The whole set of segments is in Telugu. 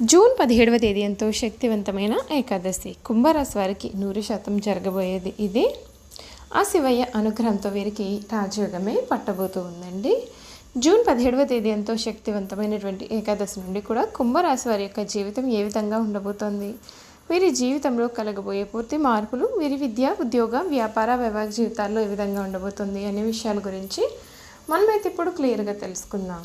జూన్ పదిహేడవ తేదీ ఎంతో శక్తివంతమైన ఏకాదశి. కుంభరాశి వారికి నూరు శాతం జరగబోయేది ఇది. ఆ శివయ్య అనుగ్రహంతో వీరికి రాజయోగమే పట్టబోతూ ఉందండి. జూన్ పదిహేడవ తేదీ ఎంతో శక్తివంతమైనటువంటి ఏకాదశి నుండి కూడా కుంభరాశి వారి యొక్క జీవితం ఏ విధంగా ఉండబోతోంది? వీరి జీవితంలో కలగబోయే పూర్తి మార్పులు వీరి విద్య ఉద్యోగ వ్యాపార వైవాహిక జీవితాల్లో ఏ విధంగా ఉండబోతుంది అనే విషయాల గురించి మనమైతే ఇప్పుడు క్లియర్గా తెలుసుకుందాం.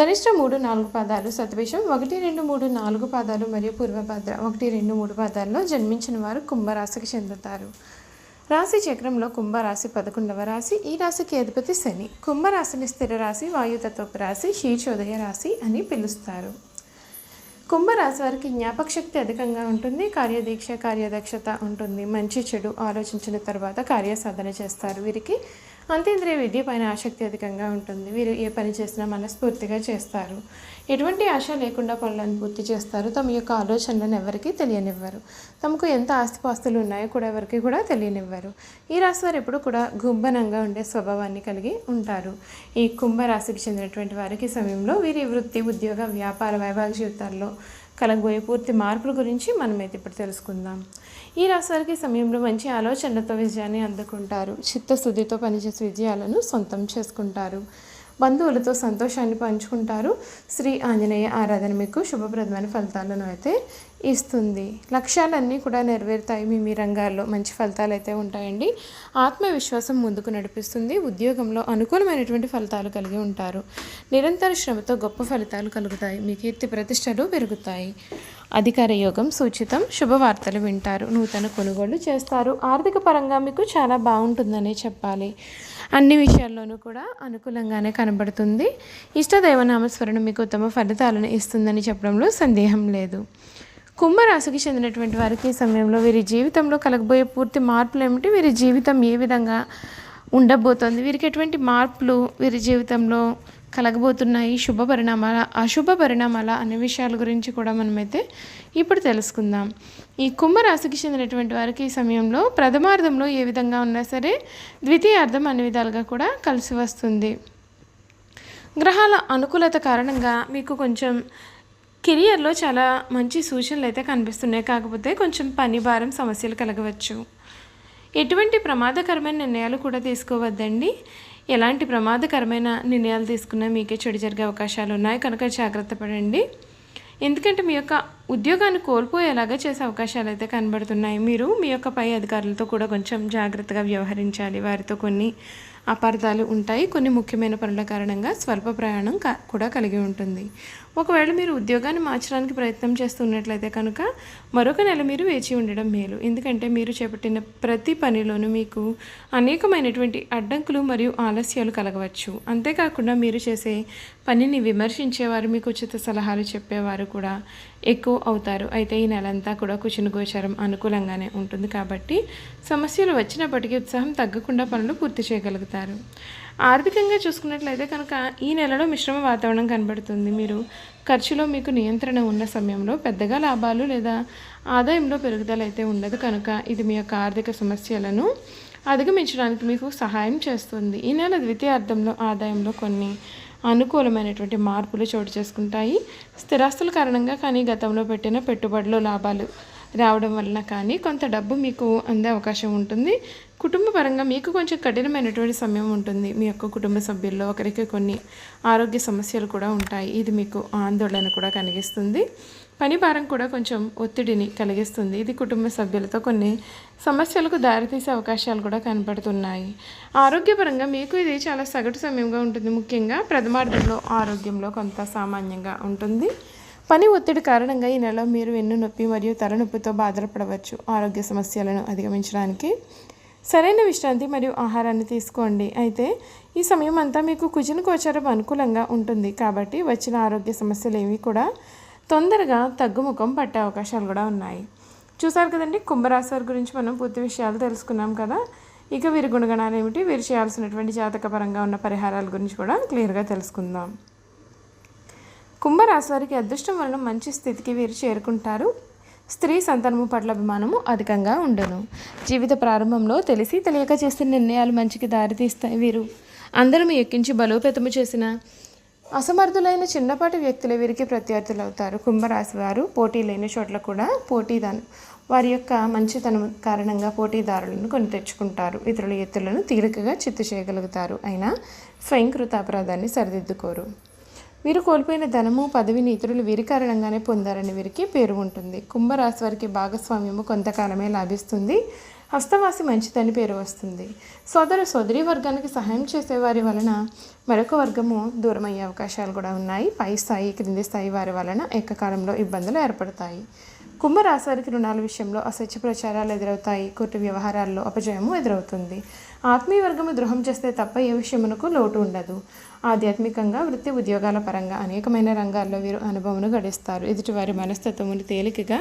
ధనిష్ట మూడు నాలుగు పాదాలు సతవిషం ఒకటి రెండు మూడు నాలుగు పాదాలు మరియు పూర్వభద్ర ఒకటి రెండు మూడు పాదాల్లో జన్మించిన వారు కుంభరాశికి చెందుతారు. రాశి చక్రంలో కుంభరాశి పదకొండవ రాశి ఈ రాశికి అధిపతి శని. కుంభరాశిని స్థిర రాశి వాయుతత్వపు రాశి శీర్షోదయ రాశి అని పిలుస్తారు. కుంభరాశి వారికి జ్ఞాపక శక్తి అధికంగా ఉంటుంది కార్యదీక్ష కార్యదక్షత ఉంటుంది. మంచి చెడు ఆలోచించిన తర్వాత కార్యసాధన చేస్తారు. వీరికి అంతేంద్రియ విద్య పైన ఆసక్తి అధికంగా ఉంటుంది. వీరు ఏ పని చేసినా మనస్ఫూర్తిగా చేస్తారు. ఎటువంటి ఆశ లేకుండా పనులను పూర్తి చేస్తారు. తమ యొక్క ఆలోచనలను ఎవరికీ తెలియనివ్వరు. తమకు ఎంత ఆస్తిపాస్తులు ఉన్నాయో కూడా ఎవరికి కూడా తెలియనివ్వరు. ఈ రాశి వారు ఎప్పుడు కూడా గుంభనంగా ఉండే స్వభావాన్ని కలిగి ఉంటారు. ఈ కుంభరాశికి చెందినటువంటి వారికి సమయంలో వీరి వృత్తి ఉద్యోగ వ్యాపార వైభాగ జీవితాల్లో కలగబోయే పూర్తి మార్పుల గురించి మనమైతే ఇప్పుడు తెలుసుకుందాం. ఈ రాశివారికి సమయంలో మంచి ఆలోచనలతో విజయాన్ని అందుకుంటారు. చిత్తశుద్ధితో పనిచేసే విజయాలను సొంతం చేసుకుంటారు. బంధువులతో సంతోషాన్ని పంచుకుంటారు. శ్రీ ఆంజనేయ ఆరాధన మీకు శుభప్రదమైన ఫలితాలను అయితే ఇస్తుంది. లక్ష్యాలన్నీ కూడా నెరవేరుతాయి. మీ మీ రంగాల్లో మంచి ఫలితాలు అయితే ఉంటాయండి. ఆత్మవిశ్వాసం ముందుకు నడిపిస్తుంది. ఉద్యోగంలో అనుకూలమైనటువంటి ఫలితాలు కలిగి ఉంటారు. నిరంతర శ్రమతో గొప్ప ఫలితాలు కలుగుతాయి. మీ కీర్తి ప్రతిష్టలు పెరుగుతాయి. అధికార యోగం సూచితం. శుభవార్తలు వింటారు. నూతన కొనుగోళ్ళు చేస్తారు. ఆర్థిక పరంగా మీకు చాలా బాగుంటుందనే చెప్పాలి. అన్ని విషయాల్లోనూ కూడా అనుకూలంగానే కనబడుతుంది. ఇష్టదైవనామస్మరణ మీకు ఉత్తమ ఫలితాలను ఇస్తుందని చెప్పడంలో సందేహం లేదు. కుంభరాశికి చెందినటువంటి వారికి ఈ సమయంలో వీరి జీవితంలో కలగబోయే పూర్తి మార్పులు ఏమిటి? వీరి జీవితం ఏ విధంగా ఉండబోతోంది? వీరికి ఎటువంటి మార్పులు? వీరి జీవితంలో కలగబోతున్నాయి శుభ పరిణామాల అశుభ పరిణామాల అనే విషయాల గురించి కూడా మనమైతే ఇప్పుడు తెలుసుకుందాం. ఈ కుంభరాశికి చెందినటువంటి వారికి ఈ సమయంలో ప్రథమార్థంలో ఏ విధంగా ఉన్నా సరే ద్వితీయార్థం అన్ని విధాలుగా కూడా కలిసి వస్తుంది. గ్రహాల అనుకూలత కారణంగా మీకు కొంచెం కెరియర్లో చాలా మంచి సూచనలు అయితే కనిపిస్తున్నాయి. కాకపోతే కొంచెం పని భారం సమస్యలు కలగవచ్చు. ఎటువంటి ప్రమాదకరమైన నిర్ణయాలు కూడా తీసుకోవద్దండి. ఎలాంటి ప్రమాదకరమైన నిర్ణయాలు తీసుకున్నా మీకే చెడు జరిగే అవకాశాలు ఉన్నాయి. కనుక జాగ్రత్త పడండి. ఎందుకంటే మీ యొక్క ఉద్యోగాన్ని కోల్పోయేలాగా చేసే అవకాశాలు అయితే కనబడుతున్నాయి. మీరు మీ యొక్క పై అధికారులతో కూడా కొంచెం జాగ్రత్తగా వ్యవహరించాలి. వారితో కొన్ని అపార్థాలు ఉంటాయి. కొన్ని ముఖ్యమైన పనుల కారణంగా స్వల్ప ప్రయాణం క- కూడా కలిగి ఉంటుంది. ఒకవేళ మీరు ఉద్యోగాన్ని మార్చడానికి ప్రయత్నం చేస్తున్నట్లయితే కనుక మరొక నెల మీరు వేచి ఉండడం మేలు. ఎందుకంటే మీరు చేపట్టిన ప్రతి పనిలోనూ మీకు అనేకమైనటువంటి అడ్డంకులు మరియు ఆలస్యాలు కలగవచ్చు. అంతేకాకుండా మీరు చేసే పనిని విమర్శించేవారు మీకు ఉచిత సలహాలు చెప్పేవారు కూడా ఎక్కువ అవుతారు. అయితే ఈ నెలంతా కూడా కుచిన గోచారం అనుకూలంగానే ఉంటుంది కాబట్టి సమస్యలు వచ్చినప్పటికీ ఉత్సాహం తగ్గకుండా పనులు పూర్తి చేయగలుగుతారు. ఆర్థికంగా చూసుకున్నట్లయితే కనుక ఈ నెలలో మిశ్రమ వాతావరణం కనబడుతుంది. మీరు ఖర్చులో మీకు నియంత్రణ ఉన్న సమయంలో పెద్దగా లాభాలు లేదా ఆదాయంలో పెరుగుదల అయితే ఉండదు. కనుక ఇది మీ యొక్క ఆర్థిక సమస్యలను అధిగమించడానికి మీకు సహాయం చేస్తుంది. ఈ నెల ద్వితీయార్థంలో ఆదాయంలో కొన్ని అనుకూలమైనటువంటి మార్పులు చోటు చేసుకుంటాయి. స్థిరాస్తుల కారణంగా కానీ గతంలో పెట్టిన పెట్టుబడులు లాభాలు రావడం వలన కానీ కొంత డబ్బు మీకు అందే అవకాశం ఉంటుంది. కుటుంబ పరంగా మీకు కొంచెం కఠినమైనటువంటి సమయం ఉంటుంది. మీ యొక్క కుటుంబ సభ్యుల్లో ఒకరికి కొన్ని ఆరోగ్య సమస్యలు కూడా ఉంటాయి. ఇది మీకు ఆందోళన కూడా కలిగిస్తుంది. పని భారం కూడా కొంచెం ఒత్తిడిని కలిగిస్తుంది. ఇది కుటుంబ సభ్యులతో కొన్ని సమస్యలకు దారితీసే అవకాశాలు కూడా కనపడుతున్నాయి ఆరోగ్యపరంగా మీకు ఇది చాలా సగటు సమయంగా ఉంటుంది. ముఖ్యంగా ప్రథమార్థంలో ఆరోగ్యంలో కొంత సామాన్యంగా ఉంటుంది. పని ఒత్తిడి కారణంగా ఈ నెల మీరు వెన్ను నొప్పి మరియు తలనొప్పితో బాధపడవచ్చు. ఆరోగ్య సమస్యలను అధిగమించడానికి సరైన విశ్రాంతి మరియు ఆహారాన్ని తీసుకోండి. అయితే ఈ సమయం అంతా మీకు కుజిన గోచరం అనుకూలంగా ఉంటుంది. కాబట్టి వచ్చిన ఆరోగ్య సమస్యలు ఏవి కూడా తొందరగా తగ్గుముఖం పట్టే అవకాశాలు కూడా ఉన్నాయి. చూసారు కదండి? కుంభరాశి వారి గురించి మనం పూర్తి విషయాలు తెలుసుకున్నాం కదా? ఇక వీరి గుణగణాలు ఏమిటి వీరు చేయాల్సినటువంటి జాతకపరంగా ఉన్న పరిహారాల గురించి కూడా క్లియర్గా తెలుసుకుందాం. కుంభరాశి వారికి అదృష్టం వలన మంచి స్థితికి వీరు చేరుకుంటారు. స్త్రీ సంతానము పట్ల అభిమానము అధికంగా ఉండను. జీవిత ప్రారంభంలో తెలిసి తెలియక చేస్తున్న నిర్ణయాలు మంచికి దారితీస్తాయి వీరు. అందరం ఎక్కించి బలోపేతము చేసిన అసమర్థులైన చిన్నపాటి వ్యక్తులు వీరికి ప్రత్యర్థులు అవుతారు కుంభరాశి వారు పోటీ లేని చోట్ల కూడా పోటీదాను వారి యొక్క మంచితనం కారణంగా పోటీదారులను కొని తెచ్చుకుంటారు. ఇతరుల ఎత్తులను తీరికగా చిత్తు చేయగలుగుతారు. అయినా స్వయంకృత అపరాధాన్ని సరిదిద్దుకోరు. వీరు కోల్పోయిన ధనము పదవిని ఇతరులు వీరి కారణంగానే పొందారని వీరికి పేరు ఉంటుంది. కుంభరాశి వారికి భాగస్వామ్యము కొంతకాలమే లాభిస్తుంది. హస్తవాసి మంచిదని పేరు వస్తుంది. సోదర సోదరి వర్గానికి సహాయం చేసే వారి వలన మరొక వర్గము దూరమయ్యే అవకాశాలు కూడా ఉన్నాయి. పై స్థాయి క్రింది స్థాయి వారి వలన ఏకకాలంలో ఇబ్బందులు ఏర్పడతాయి. కుంభరాశి వారికి రుణాల విషయంలో అసత్య ప్రచారాలు ఎదురవుతాయి. కోర్టు వ్యవహారాల్లో అపజయము ఎదురవుతుంది. ఆత్మీయ వర్గము ద్రోహం చేస్తే తప్ప ఏ విషయమునకు లోటు ఉండదు. ఆధ్యాత్మికంగా వృత్తి ఉద్యోగాల పరంగా అనేకమైన రంగాల్లో వీరు అనుభవమును గడిస్తారు. ఎదుటివారి మనస్తత్వమును తేలికగా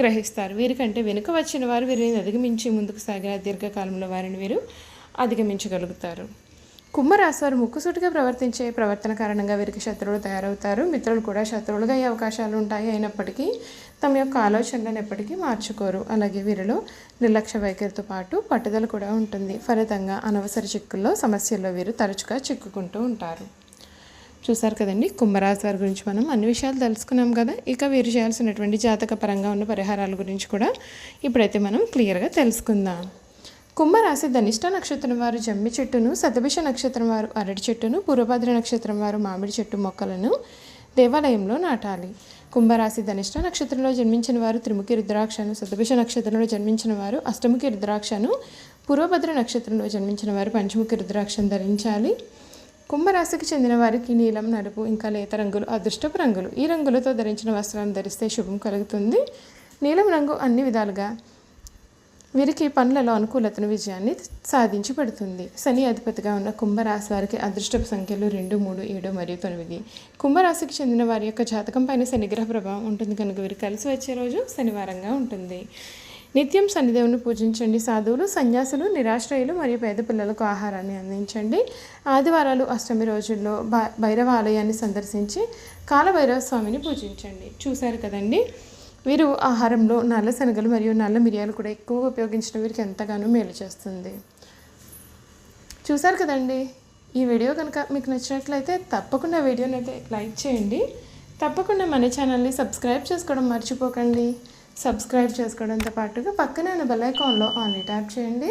గ్రహిస్తారు. వీరికంటే వెనుక వచ్చిన వారు వీరిని అధిగమించి ముందుకు సాగిన దీర్ఘకాలంలో వారిని వీరు అధిగమించగలుగుతారు. కుంభరాశి వారు ముక్కుసూటిగా ప్రవర్తించే ప్రవర్తన కారణంగా వీరికి శత్రువులు తయారవుతారు. మిత్రులు కూడా శత్రువులుగా అయ్యే అవకాశాలు ఉంటాయి. అయినప్పటికీ తమ యొక్క ఆలోచనలను ఎప్పటికీ మార్చుకోరు. అలాగే వీరిలో నిర్లక్ష్య వైఖరితో పాటు పట్టుదల కూడా ఉంటుంది. ఫలితంగా అనవసర చిక్కుల్లో సమస్యల్లో వీరు తరచుగా చిక్కుకుంటూ ఉంటారు. చూసారు కదండి? కుంభరాశి వారి గురించి మనం అన్ని విషయాలు తెలుసుకున్నాం కదా. ఇక వీరు చేయాల్సినటువంటి జాతక పరంగా ఉన్న పరిహారాల గురించి కూడా ఇప్పుడైతే మనం క్లియర్గా తెలుసుకుందాం. కుంభరాశి ధనిష్ట నక్షత్రం వారు జమ్మి చెట్టును సతభిష నక్షత్రం వారు అరటి చెట్టును పూర్వభద్ర నక్షత్రం వారు మామిడి చెట్టు మొక్కలను దేవాలయంలో నాటాలి. కుంభరాశి ధనిష్ట నక్షత్రంలో జన్మించిన వారు త్రిముఖి రుద్రాక్షను శతభిష నక్షత్రంలో జన్మించిన వారు అష్టముఖి రుద్రాక్షను పూర్వభద్ర నక్షత్రంలో జన్మించిన వారు పంచముఖి రుద్రాక్షను ధరించాలి. కుంభరాశికి చెందిన వారికి నీలం నలుపు ఇంకా లేత రంగులు అదృష్టపు రంగులు. ఈ రంగులతో ధరించిన వస్త్రాలను ధరిస్తే శుభం కలుగుతుంది. నీలం రంగు అన్ని విధాలుగా వీరికి పనులలో అనుకూలతను విజయాన్ని సాధించి పెడుతుంది. శని అధిపతిగా ఉన్న కుంభరాశి వారికి అదృష్టపు సంఖ్యలు రెండు మూడు ఏడు మరియు తొమ్మిది. కుంభరాశికి చెందిన వారి యొక్క జాతకం పైన శనిగ్రహ ప్రభావం ఉంటుంది కనుక వీరు కలిసి వచ్చే రోజు శనివారంగా ఉంటుంది. నిత్యం శనిదేవుని పూజించండి. సాధువులు సన్యాసులు నిరాశ్రయులు మరియు పేద పిల్లలకు ఆహారాన్ని అందించండి. ఆదివారాలు అష్టమి రోజుల్లో భైరవ ఆలయాన్ని సందర్శించి కాలభైరవ స్వామిని పూజించండి. చూశారు కదండి? వీరు ఆహారంలో నల్ల శనగలు మరియు నల్ల మిరియాలు కూడా ఎక్కువగా ఉపయోగించడం వీరికి ఎంతగానో మేలు చేస్తుంది. చూసారు కదండి? ఈ వీడియో కనుక మీకు నచ్చినట్లయితే తప్పకుండా వీడియోని అయితే లైక్ చేయండి. తప్పకుండా మన ఛానల్ని సబ్స్క్రైబ్ చేసుకోవడం మర్చిపోకండి. సబ్స్క్రైబ్ చేసుకోవడంతో పాటుగా పక్కనే ఉన్న బెల్లైకాన్లో ఆన్లీ ట్యాప్ చేయండి.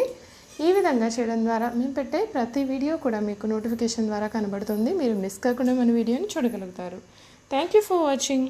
ఈ విధంగా చేయడం ద్వారా మేము పెట్టే ప్రతి వీడియో కూడా మీకు నోటిఫికేషన్ ద్వారా కనబడుతుంది. మీరు మిస్ కాకుండా మన వీడియోని చూడగలుగుతారు. Thank you for watching.